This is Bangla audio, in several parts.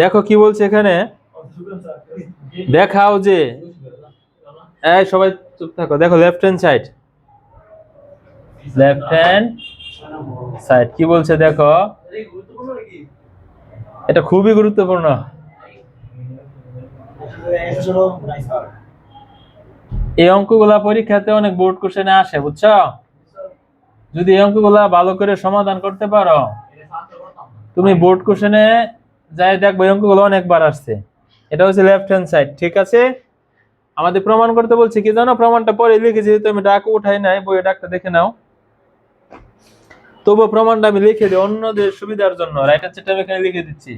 দেখো কি বলছে এখানে? দেখাও যে। সবাই চুপ থাকো। দেখো left hand side left hand side কি বলছে, দেখো? এটা খুবই গুরুত্বপূর্ণ। এই অঙ্কগুলা পরীক্ষাতে অনেক বোর্ড কোশ্চেনে আসে, বুঝছ? যদি এই অঙ্কগুলা ভালো করে সমাধান করতে পারো তুমি বোর্ড কোশ্চেনে যাই দেখব এই অঙ্কগুলো অনেকবার আসছে। এটা হচ্ছে লেফট হ্যান্ড সাইড ঠিক আছে? আমাদের প্রমাণ করতে বলছি কি জানো? প্রমাণটা পরে লিখেছি তুমি ডাক উঠাই নাই বইয়ে ডাকটা দেখে নাও। তবুও প্রমাণটা আমি লিখে দিই অন্যদের সুবিধার জন্য। রাইট হ্যান্ড সাইডটা আমি এখানে লিখে দিচ্ছি।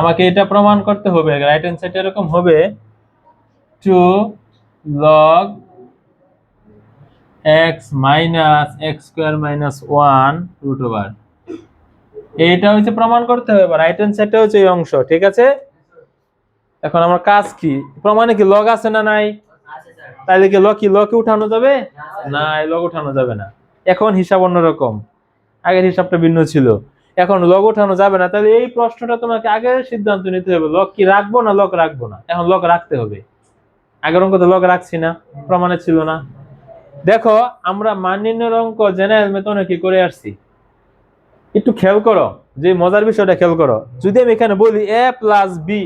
আমাকে এটা প্রমাণ করতে হবে। রাইট হ্যান্ড সাইড এরকম হবে। Two log x minus x square minus one root over এইটা হচ্ছে প্রমাণ করতে হবে রাইট হ্যান্ড সাইডটা হচ্ছে এই অংশ, ঠিক আছে? এখন আমার কাজ কি? প্রমাণে কি লগ আছে না নাই? তাইলে কি লগ কি লকে উঠানো যাবে? না লগ উঠানো যাবে না। এখন হিসাব অন্যরকম। আগের হিসাবটা ভিন্ন ছিল। এখন লগ উঠানো যাবে না তাহলে এই প্রশ্নটা তোমাকে আগে সিদ্ধান্ত নিতে হবে লক কি রাখব না লগ রাখব না? এখন লগ রাখতে হবে। আগের অঙ্ক তো লগ রাখছি না, প্রমাণে ছিল না। দেখো, আমরা মান্যের অঙ্ক জেনারেল মেতনে কি করে আসছি? একটু খেয়াল করো, যে মজার বিষয়টা খেয়াল করো। যদি আমি এখানে বলি এ প্লাস বি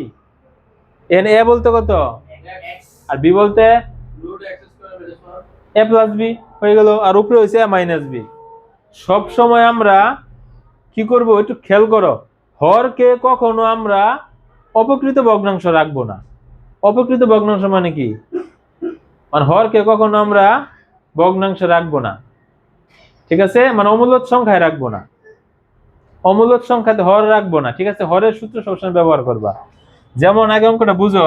এখানে এ বলতে কত? আর বি বলতে? এ প্লাস বি হয়ে গেল, আর উপরে হয়েছে এ মাইনাস বি সব সময় আমরা কি করব? একটু খেয়াল করো, হরকে কখনো আমরা অপকৃত ভগ্নাংশ রাখব না। অপকৃত ভগ্নাংশ মানে কি? মানে হরকে কখনো আমরা ভগ্নাংশ রাখব না। ঠিক আছে? মানে অমূল্য সংখ্যায় রাখব না। অমূল্য সংখ্যাতে হর রাখব না, ঠিক আছে? হরের সূত্র সবসময় ব্যবহার করবা। যেমন আগে অঙ্কটা বুঝো।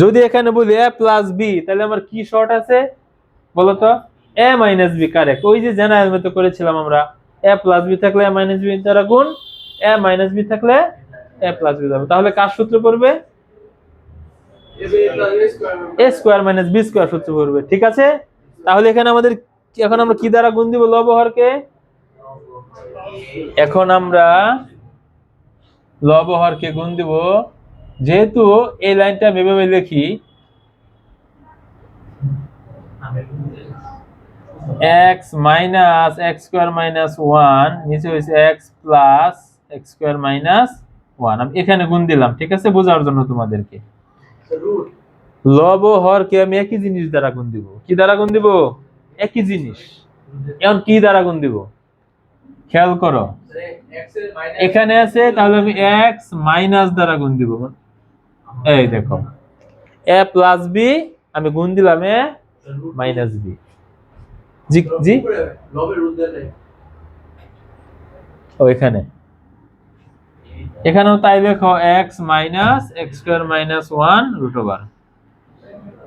যদি এখানে বলি এ প্লাস বি তাহলে আমার কি শর্ট আছে? বলতো এ মাইনাস বি কারেক্ট ওই যে জেনারেল মতো করেছিলাম আমরা। এ প্লাস বি থাকলে এ মাইনাস বি দ্বারা গুণ এ মাইনাস বি থাকলে এ প্লাস বি যাবে তাহলে কার সূত্র পড়বে? A square minus B square সূত্র পড়বে, ঠিক আছে? তাহলে এখানে আমাদের এখন আমরা কি দ্বারা গুণ দিব লব হরকে? এখন আমরা লব হরকে গুণ দিব। যেহেতু এই লাইনটা আমি এভাবে লিখি x minus x square minus one নিচে হয়েছে x plus x square minus one আমি এখানে গুণ দিলাম, ঠিক আছে? বোঝার জন্য তোমাদেরকে। লব হরকে আমি একই জিনিস দ্বারা গুণ দিব। কি দ্বারা গুণ দিব? একই জিনিস। এখন কি দ্বারা গুণ দিব? খেয়াল করো। এখানে আছে, তাহলে আমি এক্স মাইনাস দ্বারা গুণ দিব। এই দেখো। এ প্লাস বি আমি গুণ দিলাম এ মাইনাস বি জি জি? ও, এখানে। এখানেও তাই লেখো x minus x square minus one root over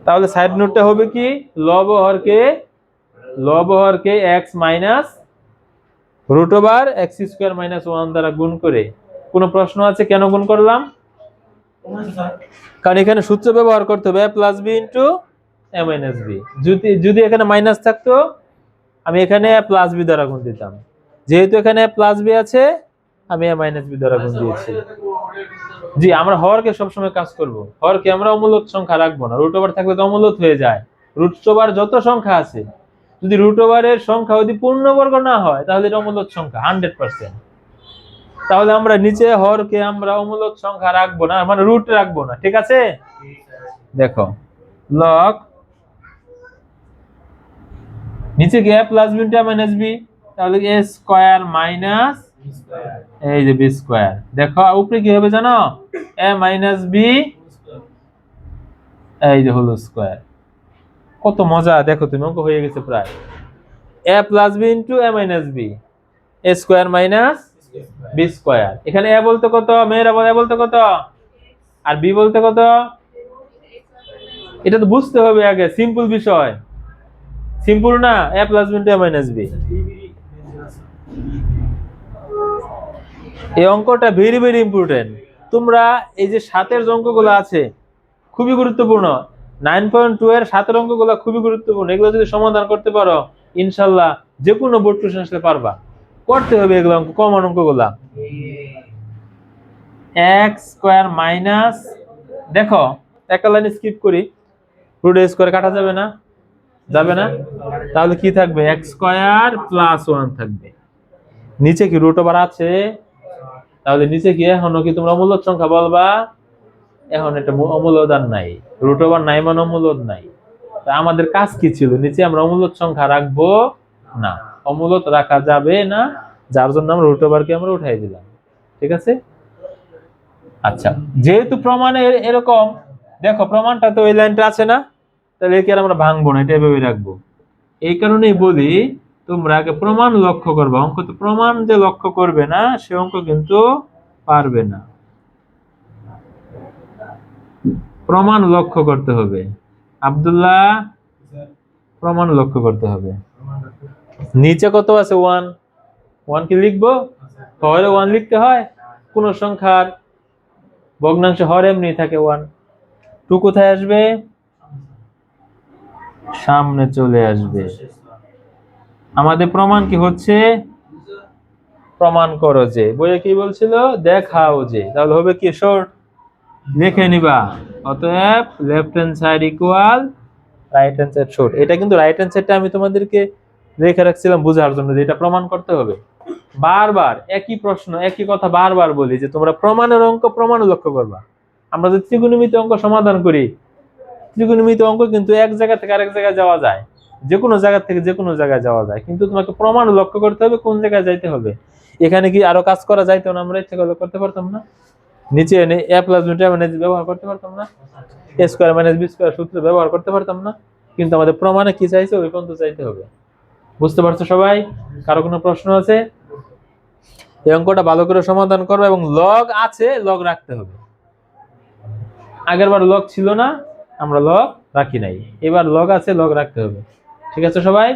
তাহলে সাইড নোটটা হবে কি? লব হরকে লব হরকে x minus root over x square minus one দ্বারা গুণ করে, কোনো প্রশ্ন আছে কেন গুণ করলাম? কারণ এখানে সূত্র ব্যবহার করতে হবে plus b into a minus b যদি যদি এখানে মাইনাস থাকতো, আমি এখানে প্লাস বি দ্বারা গুণ দিতাম। যেহেতু এখানে প্লাস বি আছে, আমি এ মাইনাস বি দ্বারা গুণ দিয়েছি। জি, আমরা হরকে সবসময় কাজ করব। হরকে আমরা অমূলত সংখ্যা রাখব না। রুট ওভার থাকলে তো অমূলত হয়ে যায়। রুট ওভার যত সংখ্যা আছে যদি রুট ওভারের সংখ্যা যদি পূর্ণবর্গ না হয়, তাহলে এটা অমূলত সংখ্যা হান্ড্রেড পার্সেন্ট তাহলে আমরা নিচে হরকে আমরা অমূলত সংখ্যা রাখব না মানে রুট রাখব না, ঠিক আছে? দেখো লগ নিচে কি plus b into minus b তাহলে এ স্কোয়ার মাইনাস এই যে বি স্কোয়ার দেখো উপরে কি হবে জানো? এ মাইনাস বি এই যে হলো স্কোয়ার কত মজা, দেখো তুমি, অঙ্ক হয়ে গেছে প্রায়। A plus b into a minus b a square minus b square এখানে এ বলতে কত? মেয়েরা বলে বলতে কত? আর বি বলতে কত? এটা তো বুঝতে হবে আগে সিম্পল বিষয়। সিম্পল না? A plus b into a minus b এই অঙ্কটা ভেরি ভেরি ইম্পর্টেন্ট তোমরা এই যে সাতের অঙ্কগুলো আছে, খুবই গুরুত্বপূর্ণ। নাইন পয়েন্ট টু এর সাতের অঙ্কগুলো খুবই গুরুত্বপূর্ণ। এগুলো যদি সমাধান করতে পারো, ইনশাল্লাহ যে কোনো বোর্ড কোশ্চেন আসলে পারবা। করতে হবে এগুলো অঙ্ক কমন অঙ্কগুলা। এক্স স্কোয়ার মাইনাস দেখো, একটা লাইন স্কিপ করি রুট স্কোয়ার কাটা যাবে না? যাবে না? তাহলে কি থাকবে? এক্স স্কোয়ার প্লাস ওয়ান থাকবে। নিচে কি রুট ওভার আছে? তাহলে নিচে কি এখনও কি তোমরা মূলত সংখ্যা বলবা? এখন এটা অমূল্যদান নাই রুট ওভার নাই মানে অমূল্যদ নাই। তা আমাদের কাজ কি ছিল? নিচে আমরা অমূল্যদ সংখ্যা রাখব? না অমূলত রাখা যাবে না, যার জন্য আমরা রুট ওভারকে আমরা উঠাই দিলাম। ঠিক আছে? আচ্ছা যেহেতু প্রমাণে এরকম, দেখো প্রমাণটা তো ওই লাইনটা আছে না? তাহলে একে আর আমরা ভাঙবো না, এটা এভাবে রাখব। এই কারণেই বলি, তোমরা আগে প্রমাণ লক্ষ্য করবে। অঙ্ক তো প্রমাণ যে লক্ষ্য করবে না, সে অঙ্ক কিন্তু পারবে না। প্রমাণ লক্ষ্য করতে হবে। আব্দুল্লাহ, প্রমাণ লক্ষ্য করতে হবে। নিচে কত আছে? ওয়ান ওয়ান কি লিখব? হরে ওয়ান লিখতে হয়। কোন সংখ্যার ভগ্নাংশ হর এমনি থাকে ওয়ান টু কোথায় আসবে? সামনে চলে আসবে। আমাদের প্রমাণ কি হচ্ছে? প্রমাণ করো যে। বইয়ে কি বলছিল? দেখাও যে। তাহলে হবে কি? শর্ট লিখে নিবা। অতএব left hand side equal right hand side short এটা কিন্তু রাইট হ্যান্ড সাইডটা আমি তোমাদেরকে রেখে রাখছিলাম বোঝার জন্য যে এটা প্রমাণ করতে হবে। বারবার একই প্রশ্ন, একই কথা বারবার বলি যে তোমরা প্রমাণের অঙ্ক প্রমাণ লক্ষ্য করবা। আমরা যে ত্রিকোণমিতি অঙ্ক সমাধান করি, ত্রিকোণমিতি অঙ্ক কিন্তু এক জায়গা থেকে আরেক জায়গায় যাওয়া যায়। যে কোনো জায়গা থেকে যে কোনো জায়গায় যাওয়া যায়। কিন্তু তোমাকে প্রমাণ লক্ষ্য করতে হবে কোন জায়গায় যাইতে হবে। এখানে কি আরও কাজ করা যাইতো না? আমরা ইচ্ছে করলে করতে পারতাম না। নিচে এনে এ প্লাস বিটা মানে ব্যবহার করতে পারতাম না। A square minus b square সূত্র ব্যবহার করতে পারতাম না। কিন্তু আমাদের প্রমাণে কি চাইছে, ওই পর্যন্ত চাইতে হবে। বুঝতে পারছ সবাই? কারও কোনো প্রশ্ন আছে? এই অঙ্কটা ভালো করে সমাধান করবে এবং লগ আছে লগ রাখতে হবে। আগের বার লগ ছিল না, আমরা লগ রাখি নাই। এবার লগ আছে লগ রাখতে হবে। ঠিক আছে সবাই?